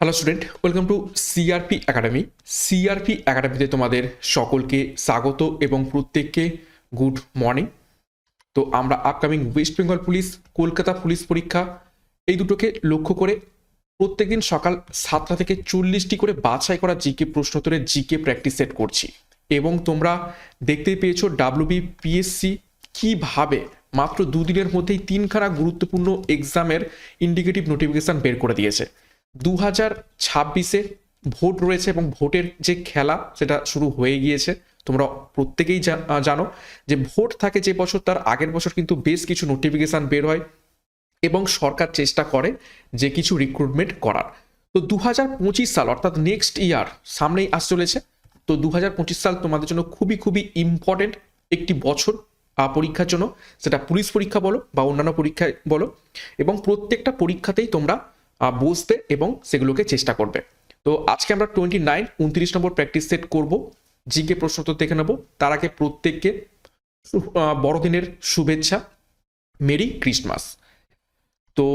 Hello student welcome to CRP academy CRP একাডেমিতে তোমাদের সকলকে স্বাগত এবং প্রত্যেককে গুড মর্নিং তো আমরা upcoming West Bengal police Kolkata police পরীক্ষা, এই দুটোকে লক্ষ্য করে প্রত্যেকদিন সকাল সাতটা থেকে চল্লিশটি করে বাছাই করা জিকে প্রশ্নোত্তরের জিকে প্র্যাকটিস সেট করছি। এবং তোমরা দেখতেই পেয়েছ ডাব্লিউবি পিএসসি কীভাবে মাত্র দুদিনের মধ্যেই তিনখানা গুরুত্বপূর্ণ এক্সামের ইন্ডিকেটিভ নোটিফিকেশন বের করে দিয়েছে। দু হাজার ছাব্বিশে ভোট রয়েছে এবং ভোটের যে খেলা, সেটা শুরু হয়ে গিয়েছে। তোমরা প্রত্যেকেই জানো যে ভোট থাকে যে বছর, তার আগের বছর কিন্তু বেশ কিছু নোটিফিকেশন বের হয় এবং সরকার চেষ্টা করে যে কিছু রিক্রুটমেন্ট করার। তো দু হাজার পঁচিশ সাল, অর্থাৎ নেক্সট ইয়ার সামনেই আস চলেছে। তো দু হাজার পঁচিশ সাল তোমাদের জন্য খুবই খুবই ইম্পর্টেন্ট একটি বছর পরীক্ষার জন্য। সেটা পুলিশ পরীক্ষা বলো বা অন্যান্য পরীক্ষায় বলো এবং প্রত্যেকটা পরীক্ষাতেই তোমরা বসবে এবং সেগুলোকে চেষ্টা করবে। তো আজকে আমরা টোয়েন্টি নাইন উনত্রিশ নম্বর প্র্যাকটিস সেট করব। জিকে প্রশ্ন তো দেখে নেব। তার আগে প্রত্যেককে বড়দিনের শুভেচ্ছা। Merry Christmas. তো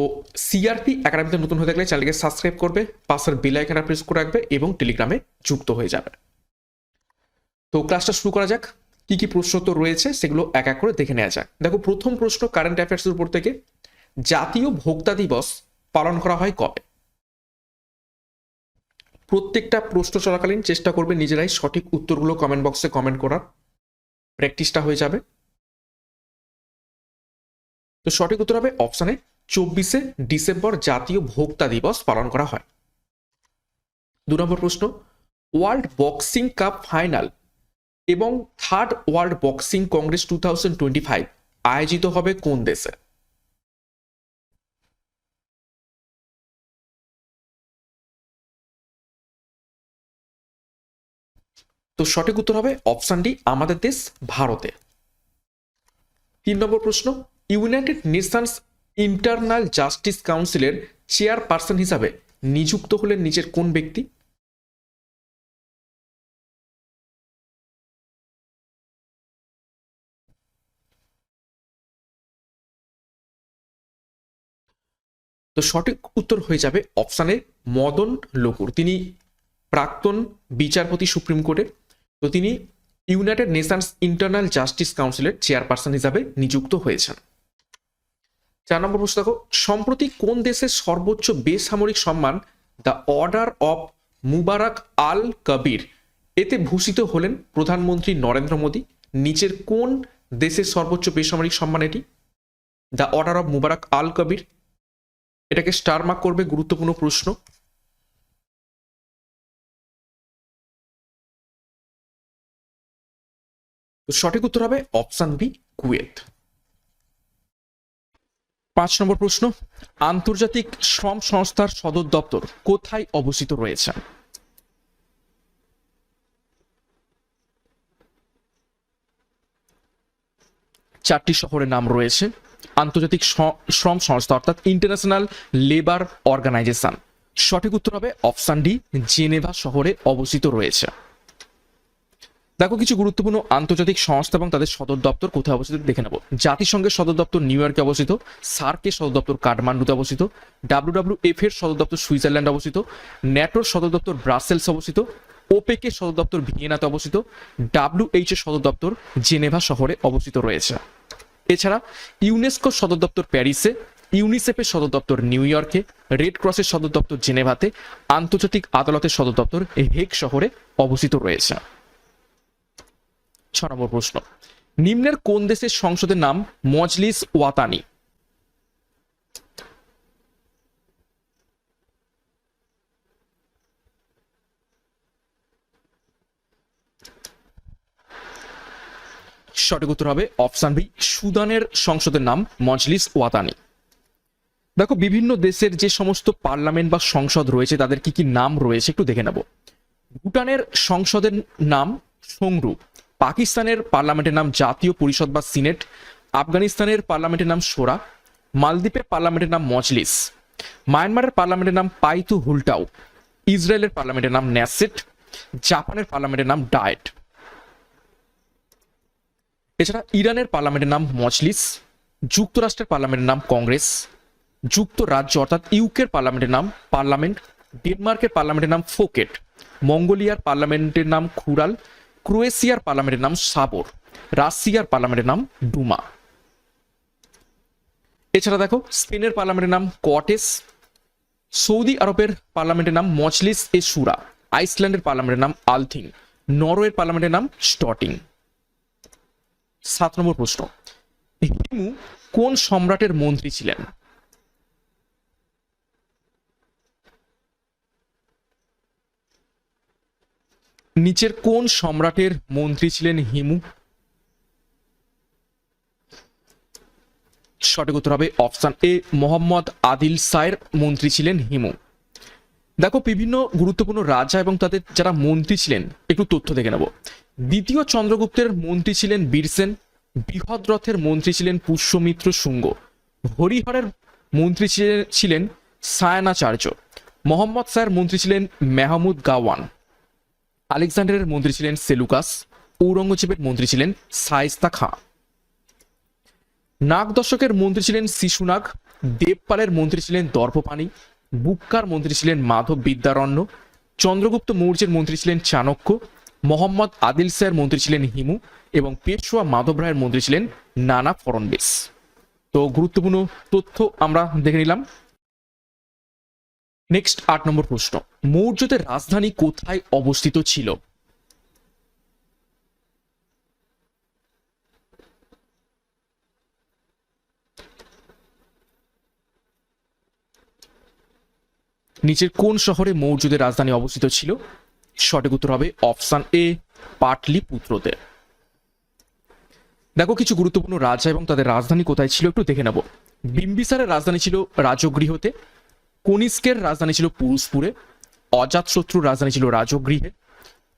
সিআরপি একাডেমিতে নতুন হয়ে থাকলে চ্যানেলকে সাবস্ক্রাইব করবে, পাশের বেল আইকনটা প্রেস করে রাখবে এবং টেলিগ্রামে যুক্ত হয়ে যাবে। তো ক্লাসটা শুরু করা যাক। কি কি প্রশ্ন তো রয়েছে সেগুলো এক এক করে দেখে নেওয়া যাক। দেখো, প্রথম প্রশ্ন কারেন্ট অ্যাফেয়ার্সের উপর থেকে, জাতীয় ভোক্তা দিবস পালন করা হয় কবে? প্রত্যেকটা প্রশ্ন চলাকালীন চেষ্টা করবে নিজেরাই সঠিক উত্তরগুলো কমেন্ট বক্সে কমেন্ট করার প্র্যাকটিসটা হয়ে যাবে। তো সঠিক উত্তর হবে অপশানে চব্বিশে ডিসেম্বর জাতীয় ভোক্তা দিবস পালন করা হয়। দু নম্বর প্রশ্ন, ওয়ার্ল্ড বক্সিং কাপ ফাইনাল এবং third world boxing congress two thousand twenty five আয়োজিত হবে কোন দেশে? তো সঠিক উত্তর হবে অপশান ডি আমাদের দেশ ভারতে। তিন নম্বর প্রশ্ন, ইউনাইটেড নেশনস ইন্টারনাল জাস্টিস কাউন্সিলের চেয়ারপারসন হিসাবে নিযুক্ত হলেন নিজের কোন ব্যক্তি? তো সঠিক উত্তর হয়ে যাবে অপশানে মদন লকুর। তিনি প্রাক্তন বিচারপতি সুপ্রিম কোর্টের তো তিনি ইউনাইটেড নেশনস ইন্টারনাল জাস্টিস কাউন্সিলের চেয়ারপারসন হিসাবে নিযুক্ত হয়েছেন। চার নম্বর প্রশ্ন দেখো, সম্প্রতি কোন দেশের সর্বোচ্চ বেসামরিক সম্মান the order of Mubarak al Kabir? এতে ভূষিত হলেন প্রধানমন্ত্রী নরেন্দ্র মোদী। নিচের কোন দেশের সর্বোচ্চ বেসামরিক সম্মান এটি? The order of Mubarak al Kabir. এটাকে স্টার মার্ক করবে গুরুত্বপূর্ণ প্রশ্ন। তো সঠিক উত্তর হবে অপশন বি, কুয়েত। পাঁচ নম্বর প্রশ্ন, আন্তর্জাতিক শ্রম সংস্থার সদর দপ্তর কোথায় অবস্থিত রয়েছে? চারটি শহরের নাম রয়েছে, আন্তর্জাতিক শ্রম সংস্থা অর্থাৎ ইন্টারন্যাশনাল লেবার অর্গানাইজেশন সঠিক উত্তর হবে অপশান ডি, জেনেভা শহরে অবস্থিত রয়েছে। দেখো কিছু গুরুত্বপূর্ণ আন্তর্জাতিক সংস্থা এবং তাদের সদর দপ্তর কোথায় অবস্থিত দেখে নেব জাতিসংঘের সদর দপ্তর নিউ ইয়র্কে অবস্থিত সার্কের সদর দপ্তর কাঠমান্ডুতে অবস্থিত ডাব্লিউডাব্লিউ এফ এর সদর দপ্তর সুইজারল্যান্ড অবস্থিত ন্যাটোর সদর দপ্তর ব্রাসেলস অবস্থিত ওপেক সদর দপ্তর ভিয়েনাতে অবস্থিত ডাব্লিউএইচ এর সদর দপ্তর জেনেভা শহরে অবস্থিত রয়েছে এছাড়া ইউনেস্কো সদর দপ্তর প্যারিসে ইউনিসেফের সদর দপ্তর নিউ ইয়র্কে রেড ক্রসের সদর দপ্তর জেনেভাতে আন্তর্জাতিক আদালতের সদর দপ্তর হেগ শহরে অবস্থিত রয়েছে ছ নম্বর প্রশ্ন। নিম্নের কোন দেশের সংসদের নাম মজলিস ওয়াতানি? সঠিক উত্তর হবে অপশন বি, সুদানের সংসদের নাম মজলিস ওয়াতানি। দেখো, বিভিন্ন দেশের যে সমস্ত পার্লামেন্ট বা সংসদ রয়েছে, তাদের কি কি নাম রয়েছে একটু দেখে নেব। ভুটানের সংসদের নাম সংরু। পাকিস্তানের পার্লামেন্টের নাম জাতীয় পরিষদ বা সিনেট আফগানিস্তানের পার্লামেন্টের নাম সোরা মালদ্বীপের পার্লামেন্টের নাম মজলিস মায়ানমারের পার্লামেন্টের নাম পাইতু হুলটাও ইসরায়েলের পার্লামেন্টের নাম ন্যাসেট জাপানের পার্লামেন্টের নাম ডায়েট এছাড়া ইরানের পার্লামেন্টের নাম মজলিস যুক্তরাষ্ট্রের পার্লামেন্টের নাম কংগ্রেস যুক্তরাজ্য অর্থাৎ ইউকের পার্লামেন্টের নাম পার্লামেন্ট ডেনমার্কের পার্লামেন্টের নাম ফোকেট মঙ্গোলিয়ার পার্লামেন্টের নাম খুরাল ক্রোয়েশিয়ার পার্লামেন্টের নাম সাবর, রাশিয়ার পার্লামেন্টের নাম ডুমা। এছাড়া দেখো, স্পেনের পার্লামেন্টের নাম কটেস সৌদি আরবের পার্লামেন্টের নাম মজলিস এ সুরা, আইসল্যান্ডের পার্লামেন্টের নাম আলথিং নরওয়ের পার্লামেন্টের নাম স্টটিং। সাত নম্বর প্রশ্ন, হিমু কোন সম্রাটের মন্ত্রী ছিলেন? নিচের কোন সম্রাটের মন্ত্রী ছিলেন হিমু? সঠিক উত্তর হবে অপশন এ, মোহাম্মদ আদিল সায়ের মন্ত্রী ছিলেন হিমু। দেখো, বিভিন্ন গুরুত্বপূর্ণ রাজা এবং তাদের যারা মন্ত্রী ছিলেন, একটু তথ্য দেখে নেব। দ্বিতীয় চন্দ্রগুপ্তের মন্ত্রী ছিলেন বীরসেন বৃহদ্রথের মন্ত্রী ছিলেন পুষ্যমিত্র শুঙ্গ, হরিহরের মন্ত্রী ছিলেন ছিলেন সায়নাচার্য, মোহাম্মদ শাহের মন্ত্রী ছিলেন মেহমুদ গাওয়ান। আলেকজান্ডারের মন্ত্রী ছিলেন সেলুকাস ঔরঙ্গজেবের মন্ত্রী ছিলেন সাইস্তা খাঁ। নাগ দশকের মন্ত্রী ছিলেন শিশুনাগ দেবপালের মন্ত্রী ছিলেন দর্ভপাণি বুক্কার মন্ত্রী ছিলেন মাধব বিদ্যারণ্য, চন্দ্রগুপ্ত মৌর্যের মন্ত্রী ছিলেন চাণক্য, মোহাম্মদ আদিল শাহের মন্ত্রী ছিলেন হিমু এবং পেশোয়া মাধব রায়ের মন্ত্রী ছিলেন নানা ফড়নবিস। তো গুরুত্বপূর্ণ তথ্য আমরা দেখে নিলাম। নেক্সট আট নম্বর প্রশ্ন। মৌর্যদের রাজধানী কোথায় অবস্থিত ছিল? নিচের কোন শহরে মৌর্যদের রাজধানী অবস্থিত ছিল? সঠিক উত্তর হবে অপশন এ, পাটলিপুত্রতে। দেখো, কিছু গুরুত্বপূর্ণ রাজা এবং তাদের রাজধানী কোথায় ছিল একটু দেখে নেব। বিম্বিসারের রাজধানী ছিল রাজগৃহতে। কনিষ্কের রাজধানী ছিল পুরুষপুরে অজাতশত্রুর রাজধানী ছিল রাজগৃহে,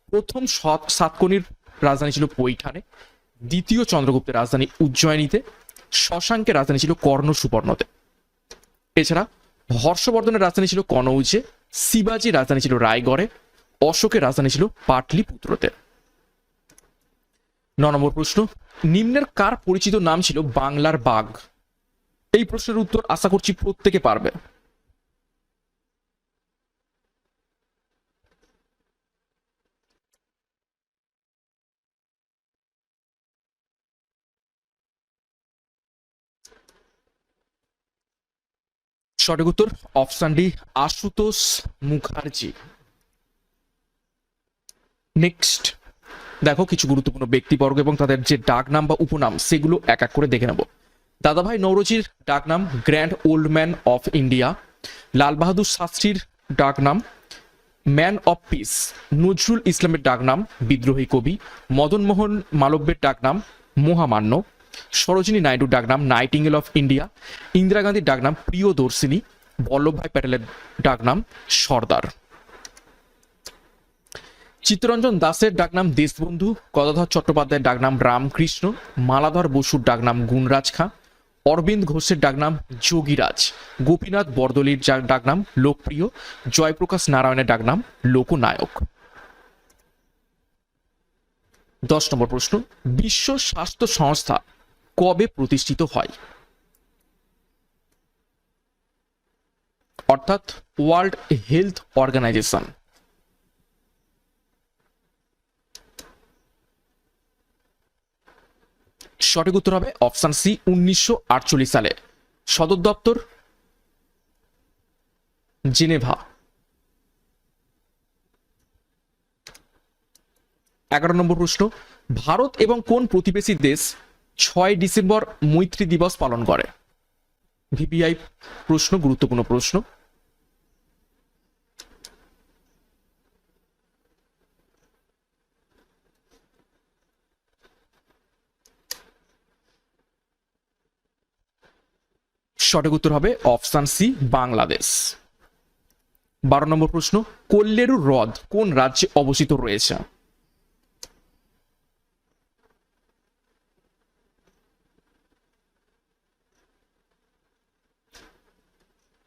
প্রথম সাতকনির রাজধানী ছিল পৈঠানে, দ্বিতীয় চন্দ্রগুপ্তের রাজধানী উজ্জয়িনীতে, শশাঙ্কের রাজধানী ছিল কর্ণ সুবর্ণতে এছাড়া হর্ষবর্ধনের রাজধানী ছিল কনৌজে, শিবাজির রাজধানী ছিল রায়গড়ে, অশোকের রাজধানী ছিল পাটলিপুত্রতে। ন নম্বর প্রশ্ন, নিম্নের কার পরিচিত নাম ছিল বাংলার বাঘ? এই প্রশ্নের উত্তর আশা করছি প্রত্যেকে পারবে। সঠিক উত্তর, option D, Ashutosh Mukherjee. Next দেখো কিছু গুরুত্বপূর্ণ ব্যক্তিবর্গ এবং তাদের যে ডাক নাম বা উপনাম, সেগুলো এক এক করে দেখে নেব। দাদাভাই নৌরজির ডাক নাম grand old man of India Lal Bahadur শাস্ত্রীর ডাক নাম ম্যান অফ পিস, নজরুল ইসলামের ডাক নাম বিদ্রোহী কবি মদন মোহন মালব্যের ডাক নাম মহামান্য সরোজিনী নাইডুর ডাক নাম নাইটিঙ্গেল অফ ইন্ডিয়া, ইন্দিরা গান্ধীর ডাক নাম প্রিয়দর্শিনী বল্লভভাই প্যাটেলের ডাক নাম সর্দার। চিত্তরঞ্জন দাসের ডাকনাম দেশবন্ধু, গদাধর চট্টোপাধ্যায়ের ডাকনাম রামকৃষ্ণ, মালাধর বসুর ডাকনাম গুণরাজ খাঁ, অরবিন্দ ঘোষের ডাকনাম যোগীরাজ, গোপীনাথ বরদলির ডাকনাম লোকপ্রিয়, জয়প্রকাশ নারায়ণের ডাকনাম লোকনায়ক। দশ নম্বর প্রশ্ন, বিশ্ব স্বাস্থ্য সংস্থা কবে প্রতিষ্ঠিত হয়? অর্থাৎ ওয়ার্ল্ড হেলথ অর্গানাইজেশন সঠিক উত্তর হবে অপশন সি উনিশশো সালে। সদর দপ্তর? জেনেভা। এগারো নম্বর প্রশ্ন, ভারত এবং কোন প্রতিবেশী দেশ ছয় ডিসেম্বর মৈত্রী দিবস পালন করে। ভিপিআই প্রশ্ন, গুরুত্বপূর্ণ প্রশ্ন। সঠিক উত্তর হবে অপশান সি, বাংলাদেশ। বারো নম্বর প্রশ্ন, কল্লেরু হ্রদ কোন রাজ্যে অবস্থিত রয়েছে?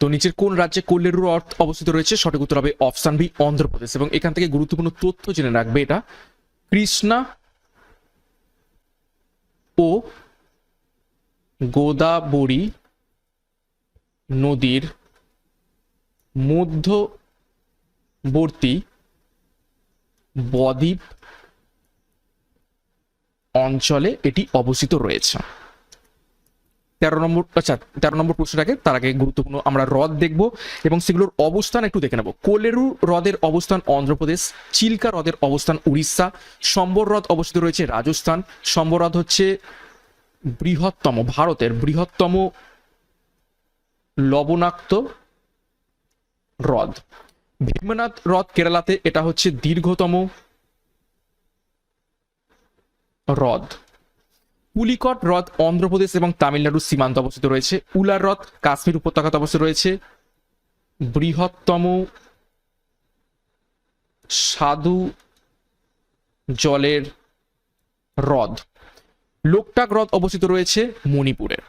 তো নিচের কোন রাজ্যে কল্লেরু অর্থ অবস্থিত রয়েছে? সঠিক উত্তর হবে অপশান বি, অন্ধ্রপ্রদেশ। এবং এখান থেকে গুরুত্বপূর্ণ তথ্য জেনে রাখবে এটা। কৃষ্ণা ও গোদাবরী নদীর মধ্যবর্তী বদ্বীপ অঞ্চলে এটি অবস্থিত রয়েছে। তেরো নম্বর আচ্ছা তেরো নম্বর প্রশ্নটাকে তার আগে গুরুত্বপূর্ণ আমরা হ্রদ দেখব এবং সেগুলোর অবস্থান একটু দেখে নেব। কোলেরু হ্রদের অবস্থান অন্ধ্রপ্রদেশ, চিল্কা হ্রদের অবস্থান উড়িষ্যা, সম্বর হ্রদ অবস্থিত রয়েছে রাজস্থান, সম্বর হ্রদ হচ্ছে বৃহত্তম, ভারতের বৃহত্তম লবণাক্ত হ্রদ। ভীমনাথ হ্রদ কেরালাতে এটা হচ্ছে দীর্ঘতম হ্রদ। পুলিকট হ্রদ অন্ধ্রপ্রদেশ এবং তামিলনাড়ুর সীমান্ত অবস্থিত রয়েছে। উলার হ্রদ কাশ্মীর উপত্যকাতে অবস্থিত রয়েছে। বৃহত্তম সাধু জলের হ্রদ। লোকটাক হ্রদ অবস্থিত রয়েছে মণিপুরের।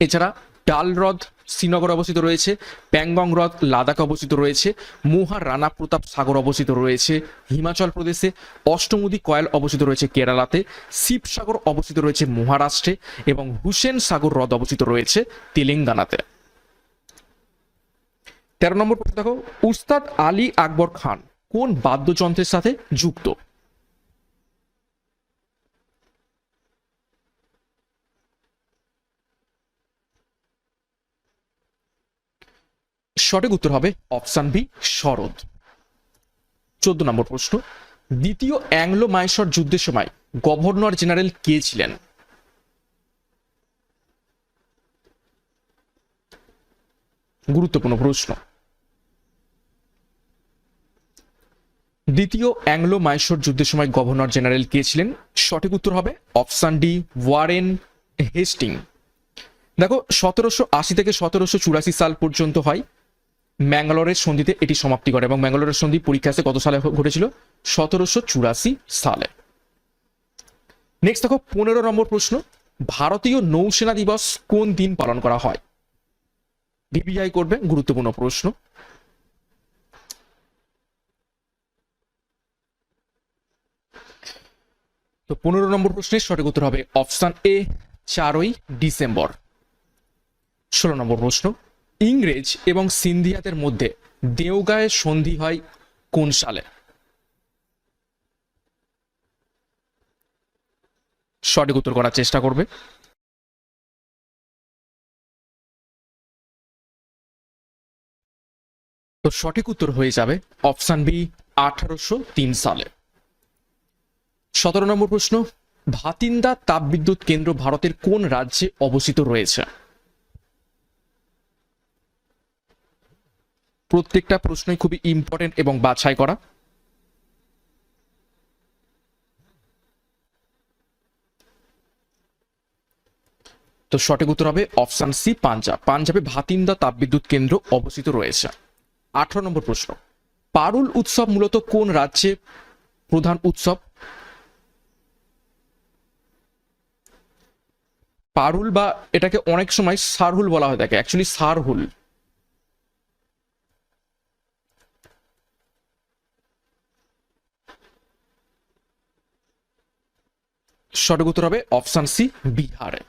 এছাড়া ডাল হ্রদ শ্রীনগর অবস্থিত রয়েছে, প্যাংগং হ্রদ, লাদাখে অবস্থিত রয়েছে, মোহা, রানা, প্রতাপ সাগর অবস্থিত রয়েছে, হিমাচল প্রদেশে, অষ্টমুদি কয়েল অবস্থিত রয়েছে কেরালাতে, শিবসাগর অবস্থিত রয়েছে মহারাষ্ট্রে এবং হুসেন সাগর হ্রদ অবস্থিত রয়েছে তেলেঙ্গানাতে। তেরো নম্বর প্রশ্ন দেখো, উস্তাদ আলী আকবর খান কোন বাদ্যযন্ত্রের সাথে যুক্ত? সঠিক উত্তর হবে অপশান বি, শরৎ। চোদ্দ নম্বর প্রশ্ন, দ্বিতীয় অ্যাংলো মাইসর যুদ্ধের সময় গভর্নর জেনারেল কে ছিলেন? গুরুত্বপূর্ণ প্রশ্ন। দ্বিতীয় অ্যাংলো মাইসর যুদ্ধের সময় গভর্নর জেনারেল কে ছিলেন? সঠিক উত্তর হবে অপশান ডি, ওয়ারেন হেস্টিং। দেখো, সতেরোশো আশি থেকে সতেরোশো চুরাশি সাল পর্যন্ত হয়। ম্যাঙ্গালোরের সন্ধিতে এটি সমাপ্তি করে এবং ম্যাঙ্গালোরের সন্ধি পরীক্ষা আসে কত সালে ঘটেছিল? সতেরোশো চুরাশি সালে। নেক্সট দেখো, পনেরো নম্বর প্রশ্ন। ভারতীয় নৌসেনা দিবস কোন দিন পালন করা হয়? ভিভিআই করবে, গুরুত্বপূর্ণ প্রশ্ন। তো পনেরো নম্বর প্রশ্নের সঠিক উত্তর হবে অপশন এ, চারই ডিসেম্বর। ষোলো নম্বর প্রশ্ন। ইংরেজ এবং সিন্ধিয়াদের মধ্যে দেওগাঁয়ের সন্ধি হয় কোন সালে? সঠিক উত্তর করার চেষ্টা করবে। তো সঠিক উত্তর হয়ে যাবে অপশান বি, আঠারোশো তিন সালে। সতেরো নম্বর প্রশ্ন, ভাতিন্দা তাপবিদ্যুৎ কেন্দ্র ভারতের কোন রাজ্যে অবস্থিত রয়েছে? প্রত্যেকটা প্রশ্নই খুবই ইম্পর্টেন্ট এবং বাছাই করা। তো সঠিক উত্তর হবে অপশান সি পাঞ্জাব পাঞ্জাবে ভাতিন্দা তাপবিদ্যুৎ কেন্দ্র অবস্থিত রয়েছে। আঠারো নম্বর প্রশ্ন, পারুল উৎসব মূলত কোন রাজ্যে প্রধান উৎসব? পারুল বা এটাকে অনেক সময় সারহুল বলা হয় থাকে অ্যাকচুয়ালি সারহুল। সঠিক উত্তর হবে অপশান সি, বিহারে।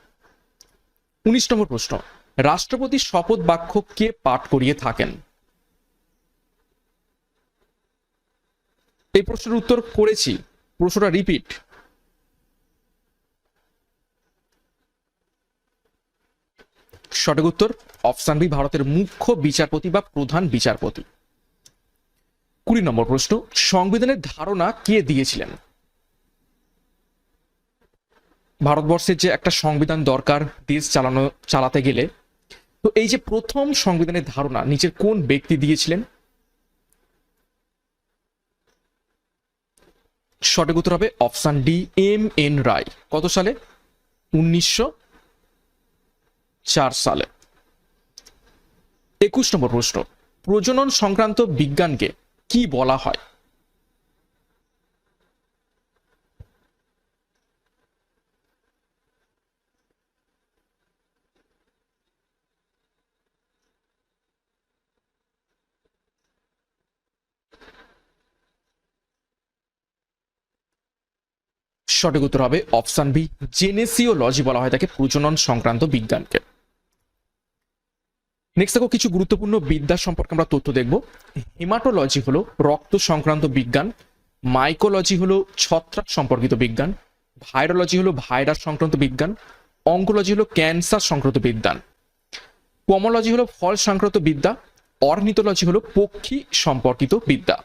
উনিশ নম্বর প্রশ্ন, রাষ্ট্রপতি শপথ বাক্য কে পাঠ করিয়ে থাকেন? এই প্রশ্নের উত্তর করেছি, প্রশ্নটা রিপিট। সঠিক উত্তর অপশান বি, ভারতের মুখ্য বিচারপতি বা প্রধান বিচারপতি। কুড়ি নম্বর প্রশ্ন, সংবিধানের ধারণা কে দিয়েছিলেন? ভারতবর্ষের যে একটা সংবিধান দরকার দেশ চালানো, চালাতে গেলে, তো এই যে প্রথম সংবিধানের ধারণা, নিচের কোন ব্যক্তি দিয়েছিলেন? সঠিক উত্তর হবে option D, M N Roy. কত সালে? উনিশশো চার সালে। একুশ নম্বর প্রশ্ন, প্রজনন সংক্রান্ত বিজ্ঞানকে কি বলা হয়? সঠিক উত্তর হবে অপশান বি, জেনেসিওলজি বলা হয় তাকে প্রজনন সংক্রান্ত বিজ্ঞানকে। নেক্সট দেখো কিছু গুরুত্বপূর্ণ বিদ্যা সম্পর্কে আমরা তথ্য দেখব। হিমাটোলজি হলো রক্ত সংক্রান্ত বিজ্ঞান মাইকোলজি হলো ছত্রাক সম্পর্কিত বিজ্ঞান ভাইরোলজি হলো ভাইরাস সংক্রান্ত বিজ্ঞান অঙ্কোলজি হলো ক্যান্সার সংক্রান্ত বিজ্ঞান পমোলজি হলো ফল সংক্রান্ত বিদ্যা অর্নিথোলজি হলো পক্ষী সম্পর্কিত বিদ্যা।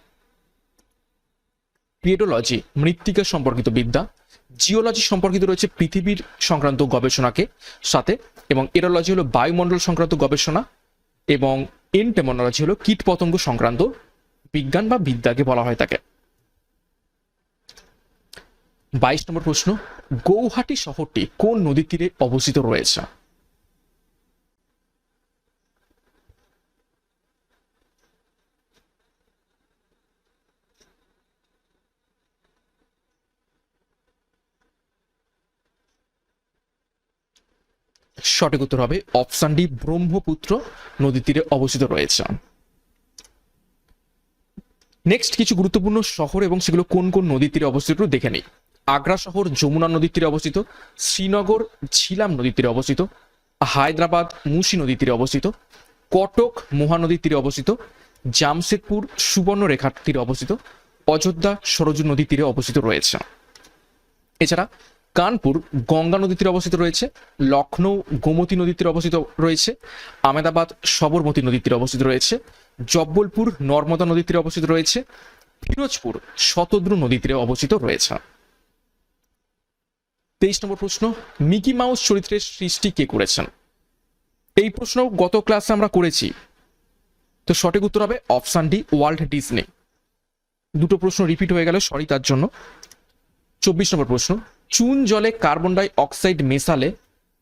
পেডোলজি মৃত্তিকা সম্পর্কিত বিদ্যা জিওলজি সম্পর্কিত রয়েছে পৃথিবীর সংক্রান্ত গবেষণাকে সাথে, এবং এরোলজি হলো বায়ুমণ্ডল সংক্রান্ত গবেষণা, এবং এন্টেমোনোলজি হলো কীট পতঙ্গ সংক্রান্ত বিজ্ঞান বা বিদ্যাকে বলা হয় তাকে। বাইশ নম্বর প্রশ্ন, গৌহাটি শহরটি কোন নদীর তীরে অবস্থিত রয়েছে? সঠিক উত্তর হবে অপশন ডি, ব্রহ্মপুত্র, নদীর তীরে অবস্থিত রয়েছে। নেক্সট কিছু গুরুত্বপূর্ণ শহর এবং সেগুলো কোন কোন নদীর তীরে অবস্থিত দেখে নিই। আগ্রা শহর, যমুনা নদীর তীরে অবস্থিত, শ্রীনগর, ঝিলাম নদীর তীরে অবস্থিত, হায়দ্রাবাদ, মুসি নদীর তীরে অবস্থিত, কটক মহানদীর তীরে অবস্থিত, জামশেদপুর, সুবর্ণরেখার তীরে অবস্থিত, অযোধ্যা, সরজু নদীর তীরে অবস্থিত রয়েছে। এছাড়া কানপুর গঙ্গা নদীর তীরে অবস্থিত রয়েছে লখনৌ গোমতী নদীর তীরে অবস্থিত রয়েছে আহমেদাবাদ সবরমতী নদীর তীরে অবস্থিত রয়েছে, জব্বলপুর নর্মদা নদীর তীরে অবস্থিত রয়েছে ফিরোজপুর শতদ্রু নদীর তীরে অবস্থিত রয়েছে। তেইশ নম্বর প্রশ্ন, মিকি মাউস চরিত্রের সৃষ্টি কে করেছেন? এই প্রশ্ন গত ক্লাসে আমরা করেছি। তো সঠিক উত্তর হবে অপশান ডি ওয়ার্ল্ড ডিজনি। দুটো প্রশ্ন রিপিট হয়ে গেল, সরি, তার জন্য। চব্বিশ নম্বর প্রশ্ন চুন জলে কার্বন ডাই অক্সাইড মেশালে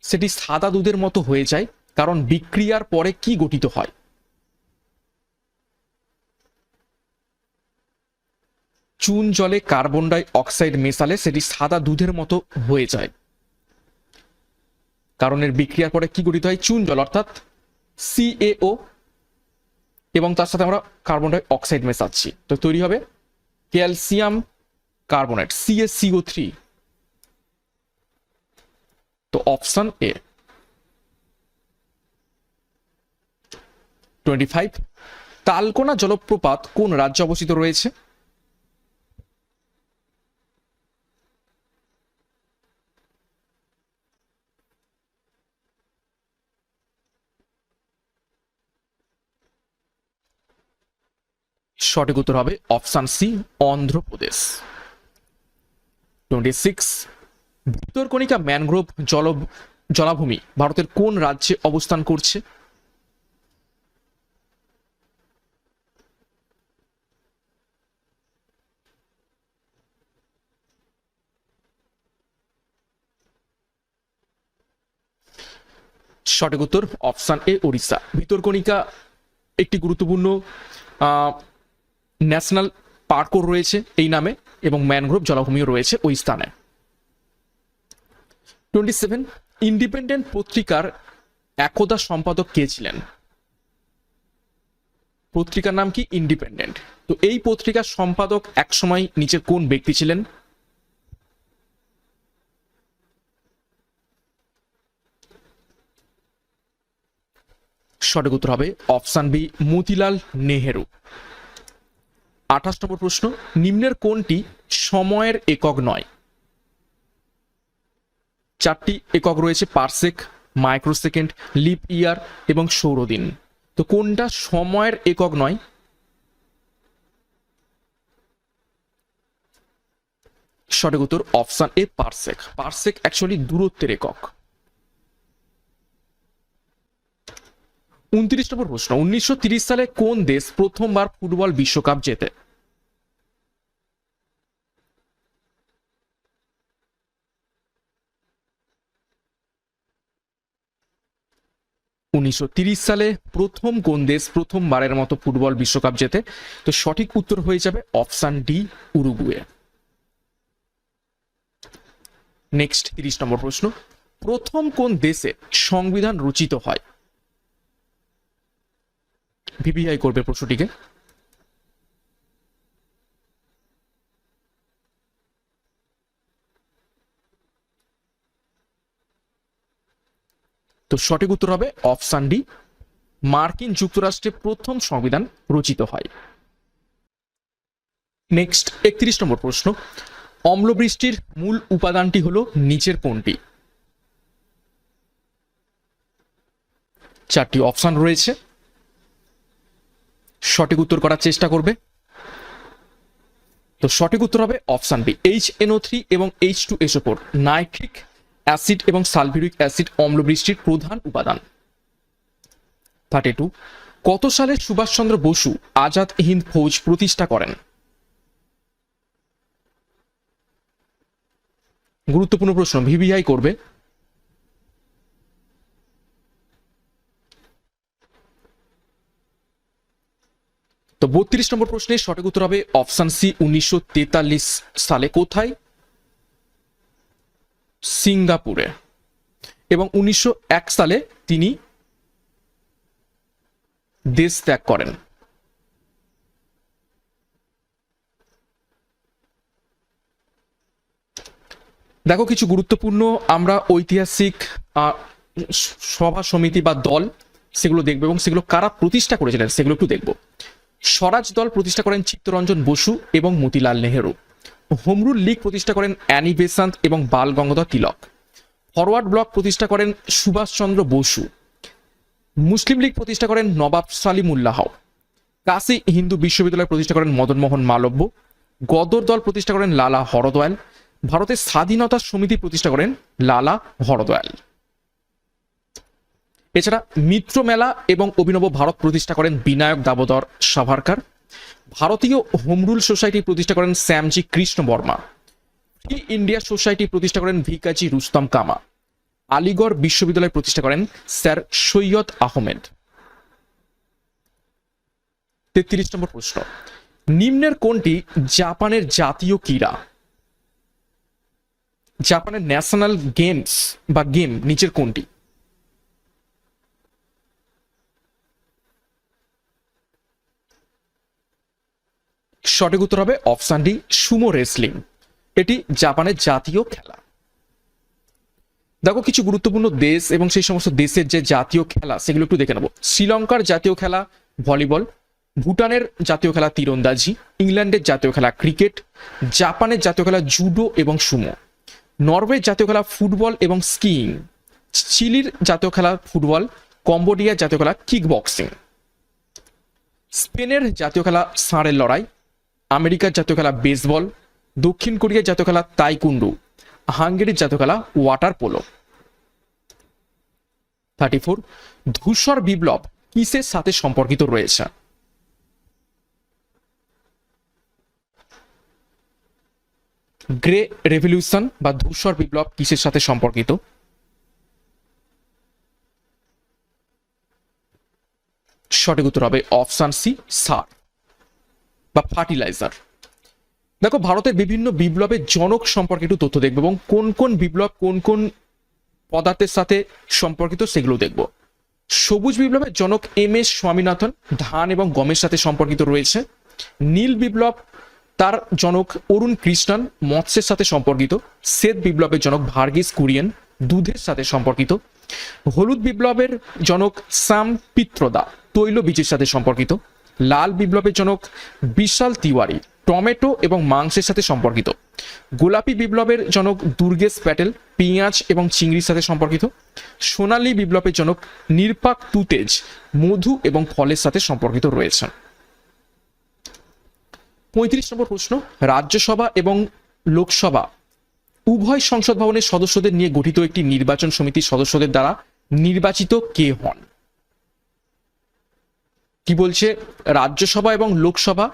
সেটি সাদা দুধের মতো হয়ে যায়, কারণ বিক্রিয়ার পরে কি গঠিত হয়? চুন জলে কার্বন ডাই অক্সাইড মেশালে সেটি সাদা দুধের মতো হয়ে যায়। কারণের বিক্রিয়ার পরে কি গঠিত হয়? চুন জল, অর্থাৎ সিএও এবং তার সাথে আমরা কার্বন ডাই অক্সাইড মেশাচ্ছি। তো তৈরি হবে calcium carbonate C A C O three তো option A twenty five Talakona জলপ্রপাত কোন রাজ্যে অবস্থিত রয়েছে? সঠিক উত্তর হবে option C Andhra Pradesh. Twenty six Bhitarkanika mangrove জল জলাভূমি ভারতের কোন রাজ্যে অবস্থান করছে? সঠিক উত্তর অপশন এ, ওড়িশা। ভিতরকণিকা একটি গুরুত্বপূর্ণ ন্যাশনাল পার্কও রয়েছে এই নামে এবং ম্যানগ্রোভ জলাভূমিও রয়েছে ওই স্থানে। টোয়েন্টি সেভেন ইন্ডিপেন্ডেন্ট পত্রিকার একদা সম্পাদক কে ছিলেন? পত্রিকার নাম কি? ইন্ডিপেন্ডেন্ট তো এই পত্রিকার সম্পাদক একসময় নিচে কোন ব্যক্তি ছিলেন? সঠিক উত্তর হবে অপশান বি, মতিলাল নেহেরু। আঠাশ নম্বর প্রশ্ন, নিম্নের কোনটি সময়ের একক নয়? চারটি একক রয়েছে, পারসেক, মাইক্রোসেকেন্ড, লিপ ইয়ার এবং সৌরদিন। তো কোনটা সময়ের একক নয়? সঠিক উত্তর option A, parsec. Parsec actually দূরত্বের একক। উনত্রিশ নম্বর প্রশ্ন। উনিশশো সালে কোন দেশ প্রথমবার ফুটবল বিশ্বকাপ জেতে? উনিশশো সালে প্রথম কোন দেশ প্রথমবারের মতো ফুটবল বিশ্বকাপ জেতে? তো সঠিক উত্তর হয়ে যাবে অপশান ডি, উরুগুয়ে। নেক্সট, তিরিশ নম্বর প্রশ্ন। প্রথম কোন দেশে সংবিধান রচিত হয়? ভিভিআই করবে প্রশ্নটিকে। তো সঠিক উত্তর হবে অপশান ডি, মার্কিন যুক্তরাষ্ট্রে প্রথম সংবিধান রচিত হয়। নেক্সট, একত্রিশ নম্বর প্রশ্ন। অম্লবৃষ্টির মূল উপাদানটি হলো নিচের কোনটি? চারটি অপশান রয়েছে। সঠিক উত্তর করার চেষ্টা করবে। তো সঠিক উত্তর হবে option B, H N O three এবং H two S O four nitric acid এবং সালফিউরিক অ্যাসিড অম্লবৃষ্টির প্রধান উপাদান। থার্টি টু কত সালে সুভাষচন্দ্র বসু আজাদ হিন্দ ফৌজ প্রতিষ্ঠা করেন? গুরুত্বপূর্ণ প্রশ্ন, ভিভিআই করবে। তো বত্রিশ নম্বর প্রশ্নের সঠিক উত্তর হবে অপশন সি, উনিশশো তেতাল্লিশ সালে। কোথায়? সিঙ্গাপুরে। এবং উনিশশো এক সালে তিনি দেশ ত্যাগ করেন। দেখো, কিছু গুরুত্বপূর্ণ আমরা ঐতিহাসিক সভা সমিতি বা দল সেগুলো দেখব এবং সেগুলো কারা প্রতিষ্ঠা করেছিলেন সেগুলো একটু দেখব। স্বরাজ দল প্রতিষ্ঠা করেন চিত্তরঞ্জন বসু এবং মতিলাল নেহেরু। হোমরুল লীগ প্রতিষ্ঠা করেন অ্যানি বেসান্ত এবং বাল গঙ্গাধর তিলক। ফরওয়ার্ড ব্লক প্রতিষ্ঠা করেন সুভাষচন্দ্র বসু। মুসলিম লীগ প্রতিষ্ঠা করেন নবাব সালিমুল্লাহ কাশী হিন্দু বিশ্ববিদ্যালয় প্রতিষ্ঠা করেন মদনমোহন মালব্য। গদর দল প্রতিষ্ঠা করেন লালা হরদয়াল। ভারতের স্বাধীনতা সমিতি প্রতিষ্ঠা করেন লালা হরদয়াল। এছাড়া মিত্র মেলা এবং অভিনব ভারত প্রতিষ্ঠা করেন বিনায়ক দামোদর সাভারকার। ভারতীয় হোমরুল সোসাইটি প্রতিষ্ঠা করেন Shyamji Krishna Varma. Free India society প্রতিষ্ঠা করেন ভিকাজি রুস্তম কামা। আলিগড় বিশ্ববিদ্যালয় প্রতিষ্ঠা করেন স্যার সৈয়দ আহমেদ। তেত্রিশ নম্বর প্রশ্ন। নিম্নের কোনটি জাপানের জাতীয় ক্রীড়া? জাপানের ন্যাশনাল গেমস বা গেম নিচের কোনটি? সঠিক উত্তর হবে অপশন ডি, সুমো রেসলিং। এটি জাপানের জাতীয় খেলা। দেখো, কিছু গুরুত্বপূর্ণ দেশ এবং সেই সমস্ত দেশের যে জাতীয় খেলা, সেগুলো একটু দেখে নেব। শ্রীলঙ্কার জাতীয় খেলা, ভলিবল। ভুটানের জাতীয় খেলা, তীরন্দাজি। ইংল্যান্ডের জাতীয় খেলা, ক্রিকেট। জাপানের জাতীয় খেলা, জুডো এবং সুমো। নরওয়ের জাতীয় খেলা, ফুটবল এবং স্কিইং। চিলির জাতীয় খেলা, ফুটবল। কম্বোডিয়ার জাতীয় খেলা কিক বক্সিং স্পেনের জাতীয় খেলা, ষাঁড়ের লড়াই। আমেরিকার জাতীয় খেলা বেসবল, দক্ষিণ কোরিয়ার জাতীয় খেলা তাইকুন্ডু, হাঙ্গেরির জাতীয় খেলা ওয়াটার পোলো। থার্টি ফোর, ধূসর বিপ্লব কিসের সাথে সম্পর্কিত রয়েছে? গ্রে রেভলিউশন বা ধূসর বিপ্লব কিসের সাথে সম্পর্কিত? সঠিক উত্তর হবে অপশন সি, সার। বা ফার্টিলাইজার। দেখো, ভারতের বিভিন্ন বিপ্লবের জনক সম্পর্কে একটু তথ্য দেখব এবং কোন কোন বিপ্লব, কোন কোন পদার্থের সাথে সম্পর্কিত সেগুলো দেখব। সবুজ বিপ্লবের জনক এম এস স্বামীনাথন, ধান এবং গমের সাথে সম্পর্কিত রয়েছে। নীল বিপ্লব, তার জনক অরুণ কৃষ্ণন, মৎস্যের সাথে সম্পর্কিত। শ্বেত বিপ্লবের জনক ভার্গিস কুরিয়েন, দুধের সাথে সম্পর্কিত। হলুদ বিপ্লবের জনক সাম পিত্রদা তৈল বীজের সাথে সম্পর্কিত। লাল বিপ্লবের জনক বিশাল তিওয়ারি, টমেটো এবং মাংসের সাথে সম্পর্কিত। গোলাপি বিপ্লবের জনক দুর্গেশ প্যাটেল, পেঁয়াজ এবং চিংড়ির সাথে সম্পর্কিত। সোনালী বিপ্লবের জনক নির্পাক তুতেজ, মধু এবং ফলের সাথে সম্পর্কিত রয়েছেন পঁয়ত্রিশ নম্বর প্রশ্ন, রাজ্যসভা এবং লোকসভা উভয় সংসদ ভবনের সদস্যদের নিয়ে গঠিত একটি নির্বাচন সমিতির সদস্যদের দ্বারা নির্বাচিত কে হন? কি বলছে? রাজ্যসভা এবং লোকসভা,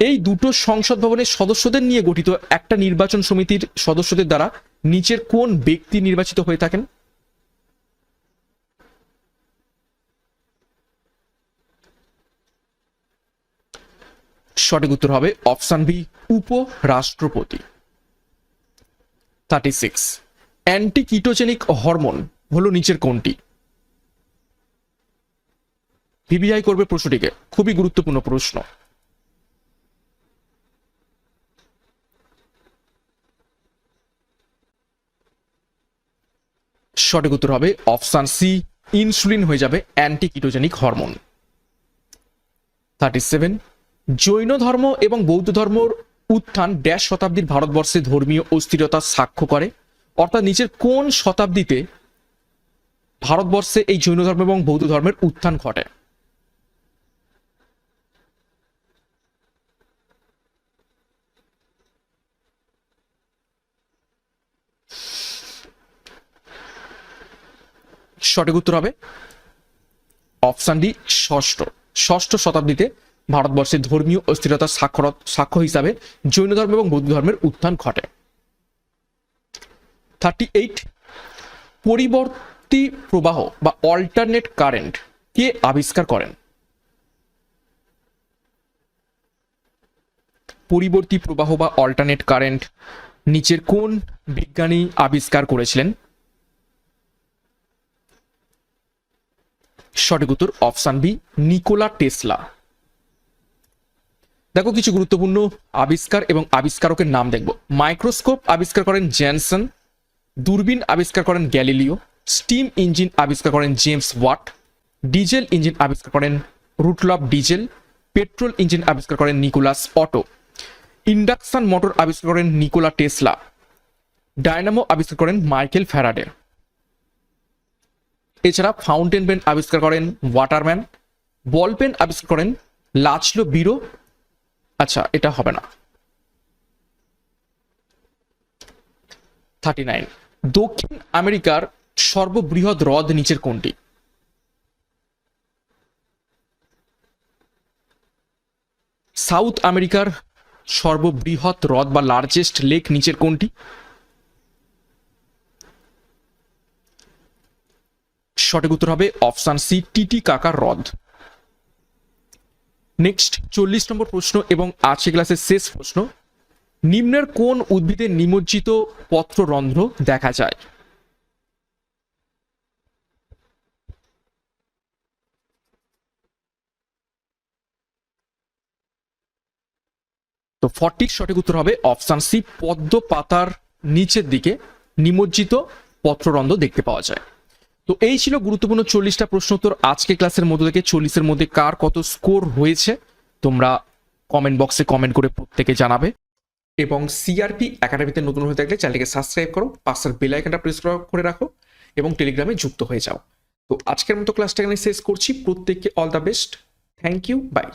এই দুটো সংসদ ভবনের সদস্যদের নিয়ে গঠিত একটা নির্বাচন সমিতির সদস্যদের দ্বারা নিচের কোন ব্যক্তি নির্বাচিত হয়ে থাকেন? সঠিক উত্তর হবে অপশন বি, উপরাষ্ট্রপতি। থার্টি সিক্স অ্যান্টিকিটোজেনিক হরমোন হলো নিচের কোনটি? ভিবিআই করবে প্রশ্নটিকে। খুবই গুরুত্বপূর্ণ প্রশ্ন। সঠিক উত্তর হবে অপশন সি, ইনসুলিন হয়ে যাবে antiketogenic hormone. Thirty seven, Jain ধর্ম এবং বৌদ্ধ ধর্মর উত্থান ড্যাশ শতাব্দীর ভারতবর্ষে ধর্মীয় অস্থিরতা সাক্ষ্য করে। অর্থাৎ নিচের কোন শতাব্দীতে ভারতবর্ষে এই জৈন ধর্ম এবং বৌদ্ধ ধর্মের উত্থান ঘটে? সঠিক উত্তর হবে অপশান ডি, ষষ্ঠ। ষষ্ঠ শতাব্দীতে ভারতবর্ষের ধর্মীয় অস্থিরতার সাক্ষর, সাক্ষ্য হিসাবে জৈন ধর্ম এবং বৌদ্ধ ধর্মের উত্থান ঘটে। থার্টি এইট পরিবর্তী প্রবাহ বা অল্টারনেট কারেন্ট কে আবিষ্কার করেন? পরিবর্তী প্রবাহ বা অল্টারনেট কারেন্ট নিচের কোন বিজ্ঞানী আবিষ্কার করেছিলেন? সঠিক উত্তর অপশান বি, নিকোলা টেসলা। দেখো কিছু গুরুত্বপূর্ণ আবিষ্কার এবং আবিষ্কারকের নাম দেখব। মাইক্রোস্কোপ আবিষ্কার করেন জ্যানসন দূরবীন আবিষ্কার করেন গ্যালিলিও, স্টিম ইঞ্জিন আবিষ্কার করেন জেমস ওয়াট, ডিজেল ইঞ্জিন আবিষ্কার করেন রুটলভ ডিজেল, পেট্রোল ইঞ্জিন আবিষ্কার করেন নিকোলাস অটো। ইন্ডাকশন মোটর আবিষ্কার করেন নিকোলা টেসলা। ডায়নামো আবিষ্কার করেন মাইকেল ফ্যারাডে। এছাড়া ফাউন্টেন পেন আবিষ্কার করেন ওয়াটারম্যান বল পেন আবিষ্কার করেন লাচলো বিরো। আচ্ছা এটা হবে না। থার্টি নাইন দক্ষিণ আমেরিকার সর্ববৃহৎ হ্রদ নিচের কোনটি? সাউথ আমেরিকার সর্ববৃহৎ হ্রদ বা লার্জেস্ট লেক নিচের কোনটি? সঠিক উত্তর হবে অপশান সি, টিটি কাকার হ্রদ। নেক্সট, চল্লিশ নম্বর প্রশ্ন এবং আজকে ক্লাসের শেষ প্রশ্ন। নিম্নের কোন উদ্ভিদের নিমজ্জিত পত্ররন্ধ্র দেখা যায়? তো ফর্টির সঠিক উত্তর হবে অপশান সি, পদ্ম পাতার নিচের দিকে নিমজ্জিত পত্ররন্ধ্র দেখতে পাওয়া যায়। তো এই ছিল গুরুত্বপূর্ণ চল্লিশটা প্রশ্ন উত্তর। আজকে ক্লাসের মধ্যে থেকে চল্লিশের মধ্যে কার কত স্কোর হয়েছে, তোমরা কমেন্ট বক্সে কমেন্ট করে প্রত্যেকে জানাবে। এবং সিআরপি একাডেমিতে নতুন হয়ে থাকলে চ্যানেলটিকে সাবস্ক্রাইব করো, পাশের বেল আইকনটা প্রেস করে রাখো এবং টেলিগ্রামে যুক্ত হয়ে যাও। তো আজকের মতো ক্লাসটা এখানে শেষ করছি। প্রত্যেককে all the best thank you bye